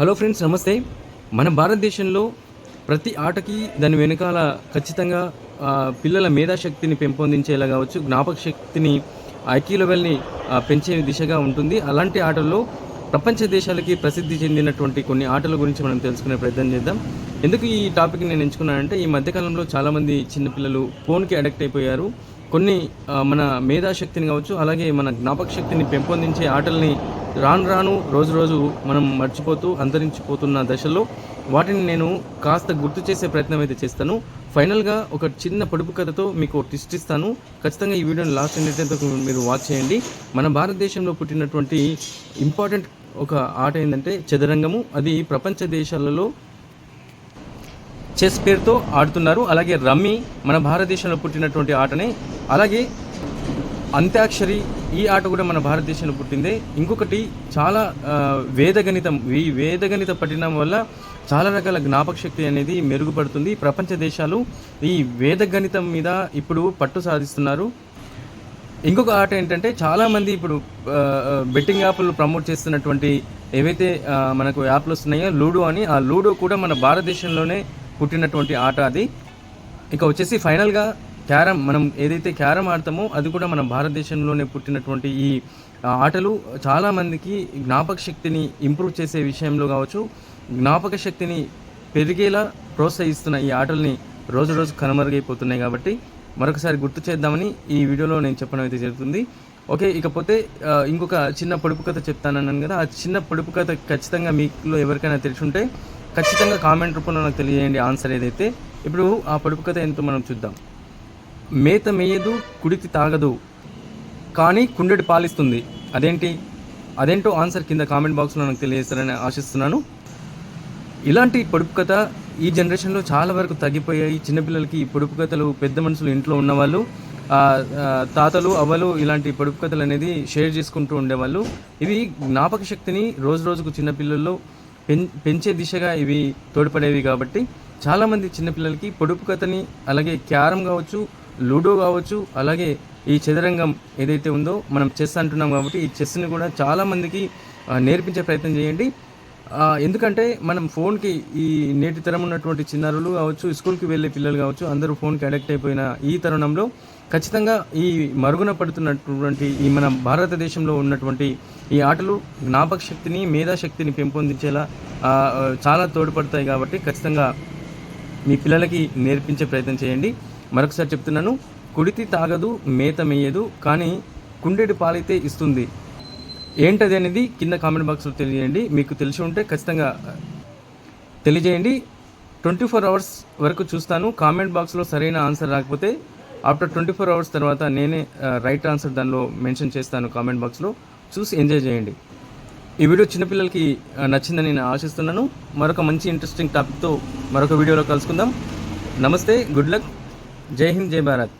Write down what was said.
Hello friends నమస్తే. మన భారతదేశంలో ప్రతి ఆటకి దాని వెనకాల ఖచ్చితంగా పిల్లల మేధాశక్తిని పెంపొందించేలా కావచ్చు జ్ఞాపక శక్తిని ఐక్యూ లెవెల్ని పెంచే దిశగా ఉంటుంది. అలాంటి ఆటల్లో ప్రపంచ దేశాలకి ప్రసిద్ధి చెందినటువంటి కొన్ని ఆటల గురించి మనం తెలుసుకునే ప్రయత్నం చేద్దాం. ఎందుకు ఈ టాపిక్ నేను ఎంచుకున్నానంటే ఈ మధ్యకాలంలో చాలామంది చిన్నపిల్లలు ఫోన్కి అడిక్ట్ అయిపోయారు. కొన్ని మన మేధాశక్తిని కావచ్చు అలాగే మన జ్ఞాపక శక్తిని పెంపొందించే ఆటల్ని రాను రాను రోజు రోజు మనం మర్చిపోతూ అంతరించిపోతున్న దశలో వాటిని నేను కాస్త గుర్తు చేసే ప్రయత్నం అయితే చేస్తాను. ఫైనల్గా ఒక చిన్న పొడుపు కథతో మీకు ఒక ట్విస్ట్ ఇస్తాను. ఖచ్చితంగా ఈ వీడియోని లాస్ట్ ఎండ్ మీరు వాచ్ చేయండి. మన భారతదేశంలో పుట్టినటువంటి ఇంపార్టెంట్ ఒక ఆట ఏంటంటే చదరంగము. అది ప్రపంచ దేశాలలో చెస్ పేరుతో ఆడుతున్నారు. అలాగే రమ్మీ మన భారతదేశంలో పుట్టినటువంటి ఆటనే అలాగే అంత్యాక్షరి ఈ ఆట కూడా మన భారతదేశంలో పుట్టిందే. ఇంకొకటి చాలా వేదగణితం ఈ వేదగణిత పఠనం వల్ల చాలా రకాల జ్ఞాపక శక్తి అనేది మెరుగుపడుతుంది. ప్రపంచ దేశాలు ఈ వేదగణితం మీద ఇప్పుడు పట్టు సాధిస్తున్నారు. ఇంకొక ఆట ఏంటంటే చాలామంది ఇప్పుడు బెట్టింగ్ యాప్లు ప్రమోట్ చేస్తున్నటువంటి ఏవైతే మనకు యాప్లు వస్తున్నాయో లూడో అని ఆ లూడో కూడా మన భారతదేశంలోనే పుట్టినటువంటి ఆట అది. ఇక వచ్చేసి ఫైనల్గా క్యారమ్ మనం ఏదైతే క్యారమ్ ఆడతామో అది కూడా మన భారతదేశంలోనే పుట్టినటువంటి ఈ ఆటలు చాలామందికి జ్ఞాపక శక్తిని ఇంప్రూవ్ చేసే విషయంలో కావచ్చు జ్ఞాపక శక్తిని పెరిగేలా ప్రోత్సహిస్తున్న ఈ ఆటల్ని రోజు రోజు కనుమరుగైపోతున్నాయి కాబట్టి మరొకసారి గుర్తు చేద్దామని ఈ వీడియోలో నేను చెప్పడం అయితే జరుగుతుంది. ఓకే ఇకపోతే ఇంకొక చిన్న పొడుపు కథ చెప్తానన్నాను కదా ఆ చిన్న పొడుపు కథ ఖచ్చితంగా మీలో ఎవరికైనా తెలిసి ఉంటే ఖచ్చితంగా కామెంట్ రూపంలో నాకు తెలియజేయండి ఆన్సర్ ఏదైతే. ఇప్పుడు ఆ పొడుపు కథ ఎంతో మనం చూద్దాం. మేత మేయదు కుడితి తాగదు. కానీ కుండెడు పాలిస్తుంది. అదేంటి? అదేంటో ఆన్సర్ కింద కామెంట్ బాక్స్లో నాకు తెలియజేస్తారని ఆశిస్తున్నాను. ఇలాంటి పొడుపు కథ ఈ జనరేషన్లో చాలా వరకు తగ్గిపోయాయి. చిన్నపిల్లలకి ఈ పొడుపు కథలు పెద్ద మనుషులు ఇంట్లో ఉన్నవాళ్ళు తాతలు అవ్వలు ఇలాంటి పొడుపు కథలు అనేది షేర్ చేసుకుంటూ ఉండేవాళ్ళు. ఇవి జ్ఞాపక శక్తిని రోజు రోజుకు చిన్నపిల్లల్లో పెం పెంచే దిశగా ఇవి తోడ్పడేవి కాబట్టి చాలామంది చిన్నపిల్లలకి పొడుపు కథని అలాగే క్యారం కావచ్చు లూడో కావచ్చు అలాగే ఈ చదరంగం ఏదైతే ఉందో మనం చెస్ అంటున్నాం కాబట్టి ఈ చెస్ని కూడా చాలామందికి నేర్పించే ప్రయత్నం చేయండి. ఎందుకంటే మనం ఫోన్కి ఈ నేటి తరం ఉన్నటువంటి చిన్నారులు కావచ్చు స్కూల్కి వెళ్ళే పిల్లలు కావచ్చు అందరూ ఫోన్కి అడిక్ట్ అయిపోయిన ఈ తరుణంలో ఖచ్చితంగా ఈ మరుగున పడుతున్నటువంటి ఈ మన భారతదేశంలో ఉన్నటువంటి ఈ ఆటలు జ్ఞాపక శక్తిని మేధాశక్తిని పెంపొందించేలా చాలా తోడ్పడతాయి కాబట్టి ఖచ్చితంగా మీ పిల్లలకి నేర్పించే ప్రయత్నం చేయండి. మరొకసారి చెప్తున్నాను కుడితి తాగదు మేత మేయదు కానీ కుండెడు పాలైతే ఇస్తుంది. ఏంటది అనేది కింద కామెంట్ బాక్స్లో తెలియజేయండి. మీకు తెలిసి ఉంటే ఖచ్చితంగా తెలియజేయండి. ట్వంటీ ఫోర్ అవర్స్ వరకు చూస్తాను. కామెంట్ బాక్స్లో సరైన ఆన్సర్ రాకపోతే ఆఫ్టర్ ట్వంటీ ఫోర్ అవర్స్ తర్వాత నేనే రైట్ ఆన్సర్ దానిలో మెన్షన్ చేస్తాను కామెంట్ బాక్స్లో చూసి ఎంజాయ్ చేయండి. ఈ వీడియో చిన్నపిల్లలకి నచ్చిందని నేను ఆశిస్తున్నాను. మరొక మంచి ఇంట్రెస్టింగ్ టాపిక్తో మరొక వీడియోలో కలుసుకుందాం. నమస్తే గుడ్ లక్ જય હિન્દ જય ભારત.